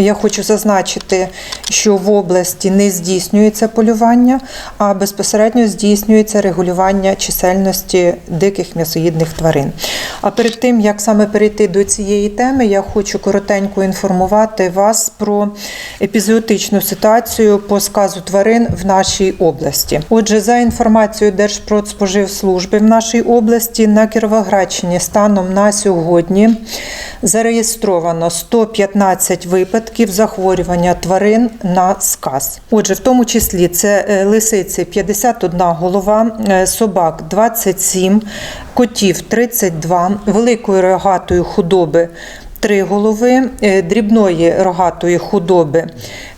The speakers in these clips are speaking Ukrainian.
Я хочу зазначити, що в області не здійснюється полювання, а безпосередньо здійснюється регулювання чисельності диких м'ясоїдних тварин. А перед тим як саме перейти до цієї теми, я хочу коротенько інформувати вас про епізоотичну ситуацію по сказу тварин в нашій області. Отже, за інформацією Держпродспоживслужби в нашій області на Кіровоградщині станом на сьогодні зареєстровано 115 випадків захворювання тварин на сказ. Отже, в тому числі це е, лисиці 51 голова, е, собак 27, котів 32, великої рогатої худоби. Три голови е, дрібної рогатої худоби,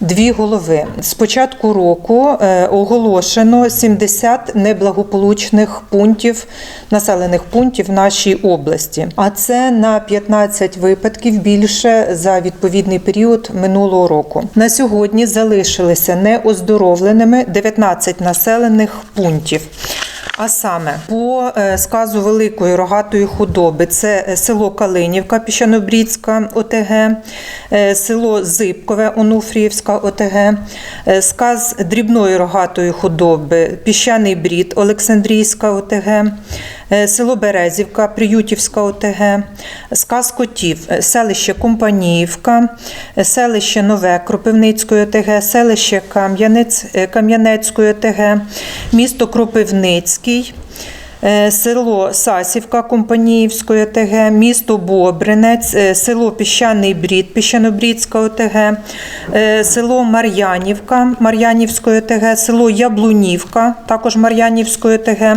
дві голови. З початку року е, оголошено 70 неблагополучних пунктів населених пунктів в нашій області. А це на 15 випадків більше за відповідний період минулого року. На сьогодні залишилися неоздоровленими 19 населених пунктів. А саме по е, сказу великої рогатої худоби це е, село Калинівка, Піщанобрідська ОТГ, е, село Зибкове, Онуфріївська ОТГ, сказ дрібної рогатої худоби, Піщаний Брід, Олександрійська ОТГ, село Березівка, Приютівська ОТГ, сказ котів, е, селище Компаніївка, е, селище Нове Кропивницької ОТГ, селище Кам'янець е, Кам'янецької ОТГ, місто Кропивницький. Е, Село Сасівка Компаніївської ОТГ, місто Бобринець, е, село Піщаний Брід, Піщанобрідська ОТГ, е, село Мар'янівка Мар'янівської ОТГ, село Яблунівка, також Мар'янівської ОТГ,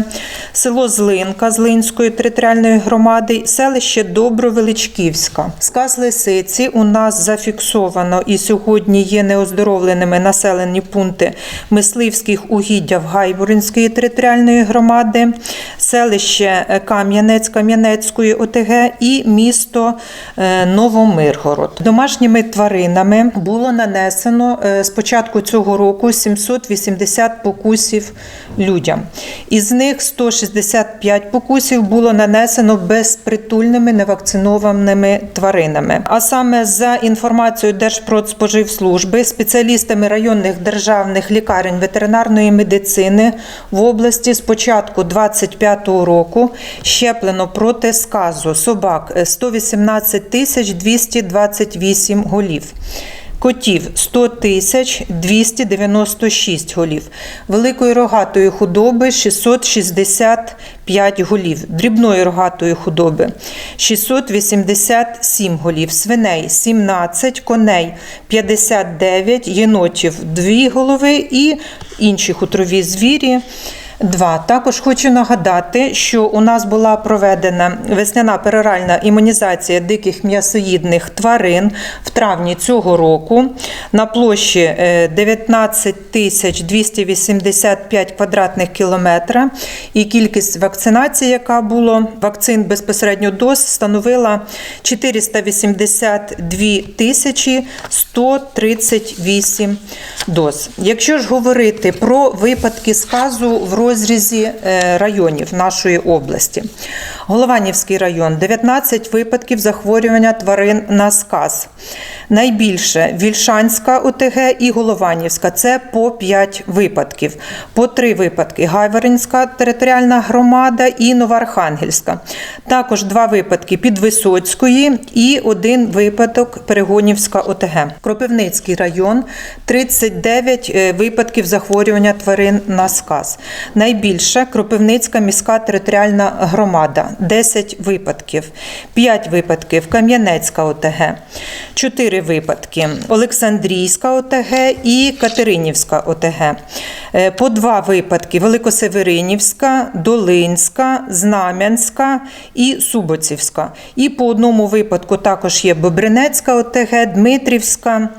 село Злинка Злинської територіальної громади, селище Добровеличківська. Сказ Лисиці у нас зафіксовано і сьогодні є неоздоровленими населені пункти мисливських угіддя в Гайворинської територіальної громади, селище е, Кам'янець Кам'янецької ОТГ і місто е, Новомиргород. Домашніми тваринами було нанесено е, з початку цього року 780 покусів людям. Із них 165 покусів було нанесено безпритульними невакцинованими тваринами. А саме за інформацією Держпродспоживслужби, спеціалістами районних державних лікарень ветеринарної медицини в області з початку 2025 року щеплено проти сказу собак е, 118 тисяч 228 голів. Котів 100 тисяч 296 голів, великої рогатої худоби 665 голів, дрібної рогатої худоби 687 голів, свиней 17, коней 59, єнотів 2 голови і інші хутрові звірі. Два. Також хочу нагадати, що у нас була проведена весняна пероральна імунізація диких м'ясоїдних тварин в травні цього року на площі е, 19 тисяч 285 квадратних кілометра. І кількість вакцинації, яка була вакцин безпосередньо доз, становила 482 тисячі 138 доз. Якщо ж говорити про випадки сказу в розрізі е, районів нашої області. Голованівський район 19 випадків захворювання тварин на сказ. Найбільше Вільшанська ОТГ і Голованівська це по 5 випадків. По 3 випадки Гайворинська територіальна громада і Новоархангельська. Також 2 випадки Підвисоцької і один випадок Перегонівська ОТГ. Кропивницький район 39 е, випадків захворювання тварин на сказ. Найбільше Кропивницька міська територіальна громада 10 випадків, 5 випадків. Кам'янецька ОТГ, 4 випадки. Олександрійська ОТГ і Катеринівська ОТГ. Е, По 2 випадки. Великосеверинівська, Долинська, Знам'янська і Суботівська. І по одному випадку також є Бобринецька ОТГ, Дмитрівська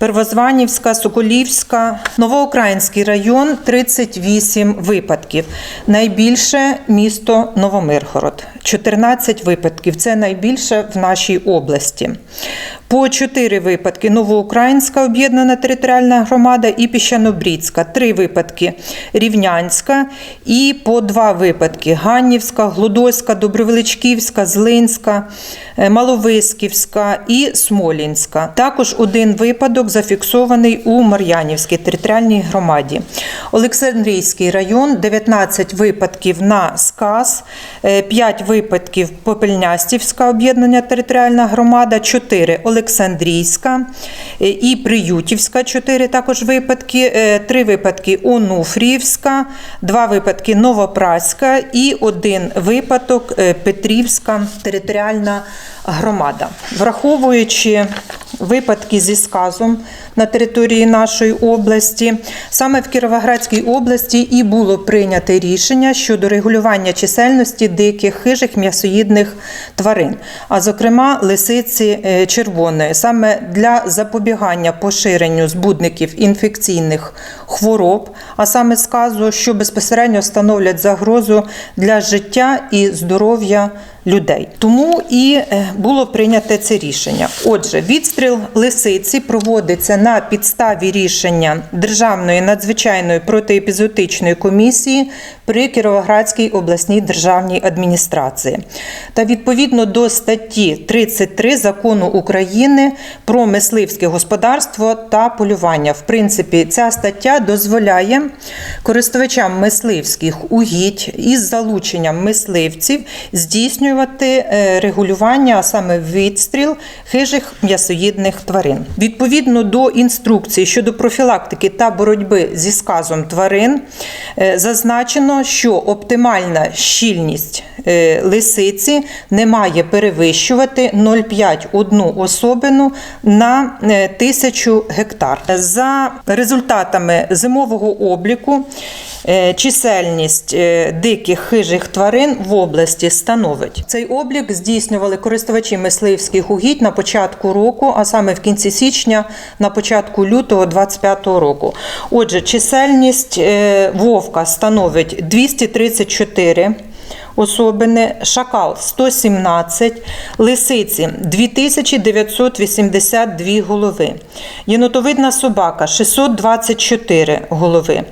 Первозванівська, Соколівська, Новоукраїнський район 38 випадків. Найбільше місто Новомиргород 14 випадків. Це найбільше в нашій області. По 4 випадки Новоукраїнська об'єднана територіальна громада і Піщанобрідська. 3 випадки Рівнянська і по 2 випадки Ганнівська, Глудоська, Добровеличківська, Злинська, е, Маловисківська і Смолінська. Також один випадок зафіксований у Мар'янівській територіальній громаді. Олександрійський район 19 випадків на сказ, 5 випадків Попельнястівська об'єднана територіальна громада, 4 Олександрійська е, і Приютівська, 4 також випадки, 3 випадки Онуфріївська, 2 випадки Новопраська і один випадок е, Петрівська територіальна громада. Враховуючи випадки зі сказом на території нашої області, саме в Кіровоградській області і було прийнято рішення щодо регулювання чисельності диких хижих м'ясоїдних тварин, а зокрема лисиці е, червоної, саме для запобігання поширенню збудників інфекційних хвороб, а саме сказу, що безпосередньо становлять загрозу для життя і здоров'я людей. Тому і е, було прийнято це рішення. Отже, відстріл лисиці проводиться на підставі рішення Державної надзвичайної протиепізотичної комісії при Кіровоградській обласній державній адміністрації. Та відповідно до статті 33 закону України про мисливське господарство та полювання. В принципі, ця стаття дозволяє користувачам мисливських угідь із залученням мисливців здійснювати е, регулювання, а саме відстріл хижих м'ясоїдних тварин. Відповідно до інструкції щодо профілактики та боротьби зі сказом тварин, е, зазначено, що оптимальна щільність е, лисиці не має перевищувати 0,5 одну особину на тисячу гектар. За результатами зимового обліку чисельність диких хижих тварин в області становить. Цей облік здійснювали користувачі мисливських угідь на початку року, а саме в кінці січня, на початку лютого 2025 року. Отже, чисельність е, вовка становить 234 особини, шакал 117, лисиці 2982 голови, єнотовидна собака 624 голови,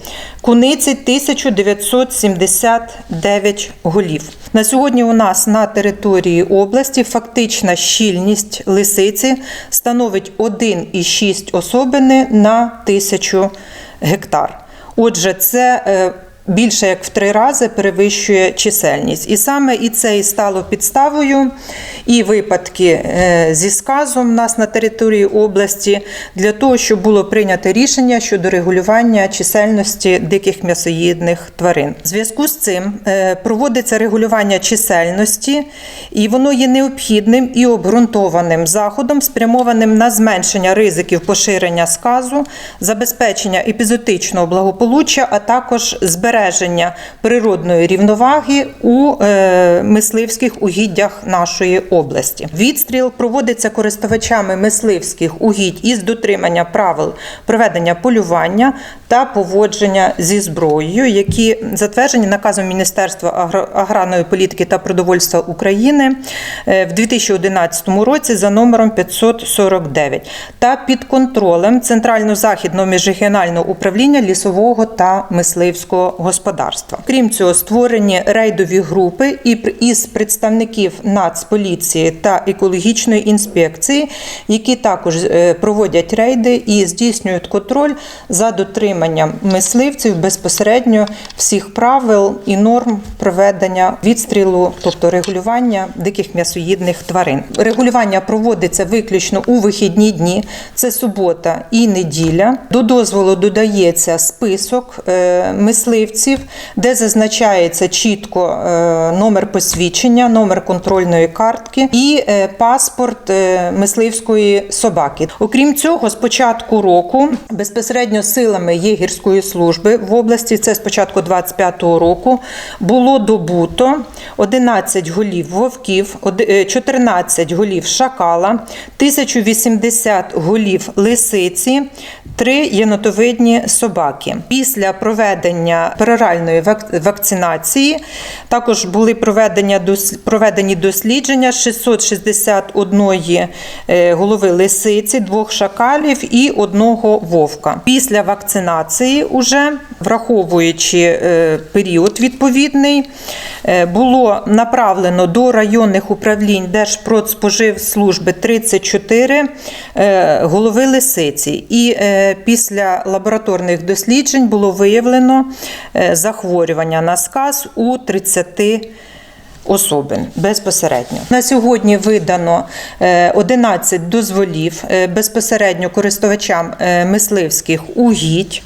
куниці 1979 голів. На сьогодні у нас на території області фактична щільність лисиці становить 1,6 особини на тисячу гектар. Отже, це е, більше як в три рази перевищує чисельність. І саме і це і стало підставою, і випадки е, зі сказом у нас на території області для того, щоб було прийнято рішення щодо регулювання чисельності диких м'ясоїдних тварин. В зв'язку з цим е, проводиться регулювання чисельності, і воно є необхідним і обґрунтованим заходом, спрямованим на зменшення ризиків поширення сказу, забезпечення епізотичного благополуччя, а також збереження природної рівноваги у е, мисливських угіддях нашої області. Відстріл проводиться користувачами мисливських угідь із дотримання правил проведення полювання та поводження зі зброєю, які затверджені наказом Міністерства аграрної політики та продовольства України е, в 2011 році за номером 549 та під контролем Центрально-західного міжрегіонального управління лісового та мисливського господарства. Крім цього, створені рейдові групи і із представників Нацполіції та екологічної інспекції, які також е, проводять рейди і здійснюють контроль за дотриманням мисливців безпосередньо всіх правил і норм проведення відстрілу, тобто регулювання диких м'ясоїдних тварин. Регулювання проводиться виключно у вихідні дні, це субота і неділя. До дозволу додається список е, мисливців, де зазначається чітко е, номер посвідчення, номер контрольної картки. Собаки і е, паспорт е, мисливської собаки. Окрім цього, з початку року безпосередньо силами єгірської служби в області, це з початку 25-го року, було добуто 11 голів вовків, е, 14 голів шакала, 1080 голів лисиці, три єнотовидні собаки. Після проведення пероральної вакцинації також були проведені дослідження 661 е, голови лисиці, двох шакалів і одного вовка. Після вакцинації, уже враховуючи е, період відповідний, е, було направлено до районних управлінь Держпродспоживслужби 34 е, голови лисиці. І після лабораторних досліджень було виявлено захворювання на сказ у 30 особин безпосередньо. На сьогодні видано е, 11 дозволів е, безпосередньо користувачам е, мисливських угідь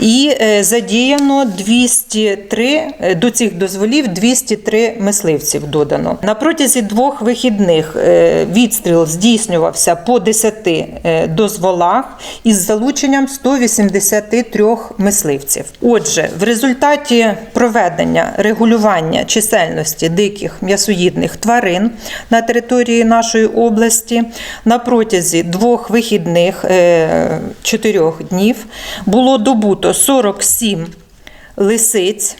і е, задіяно 203, е, до цих дозволів 203 мисливців додано. На протязі двох вихідних е, відстріл здійснювався по 10 е, дозволах із залученням 183 мисливців. Отже, в результаті проведення регулювання чисельності диких м'ясоїдних тварин на території нашої області на протязі двох вихідних е, чотирьох днів було добуто 47 лисиць.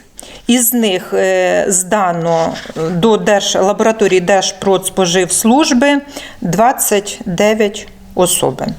Із них е, здано до Держ... лабораторії Держпродспоживслужби 29 особин.